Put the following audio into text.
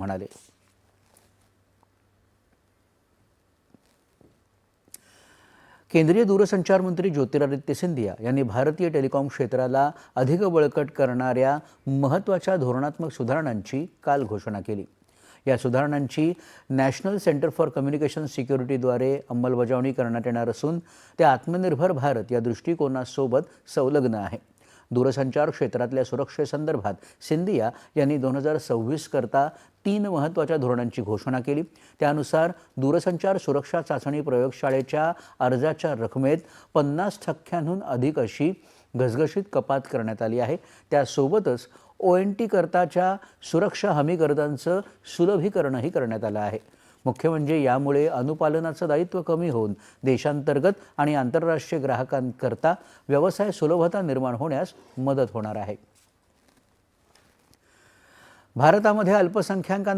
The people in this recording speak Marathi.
म्हणाले. केंद्रीय दूरसंचार मंत्री ज्योतिरादित्य सिंधिया यांनी भारतीय टेलिकॉम क्षेत्राला अधिक बळकट करणाऱ्या महत्त्वाच्या धोरणात्मक सुधारणांची काल घोषणा केली. या सुधारणांची नॅशनल सेंटर फॉर कम्युनिकेशन सिक्युरिटीद्वारे अंमलबजावणी करण्यात येणार असून ते आत्मनिर्भर भारत या दृष्टिकोनासोबत संलग्न आहे. दूरसंचार क्षेत्रातल्या सुरक्षेसंदर्भात सिंधिया यांनी दोन हजार सव्वीस करता तीन महत्त्वाच्या धोरणांची घोषणा केली. त्यानुसार दूरसंचार सुरक्षा चाचणी प्रयोगशाळेच्या अर्जाच्या रकमेत पन्नास टक्क्यांहून अधिक अशी घसघशीत कपात करण्यात आली आहे. त्यासोबतच ओ एन टी करताच्या सुरक्षा हमी कर्जांचं सुलभीकरणही करण्यात आलं आहे. मुख्य म्हणजे यामुळे अनुपालनाचं दायित्व कमी होऊन देशांतर्गत आणि आंतरराष्ट्रीय ग्राहकांकरता व्यवसाय सुलभता निर्माण होण्यास मदत होणार आहे. भारतामध्ये अल्पसंख्याकांना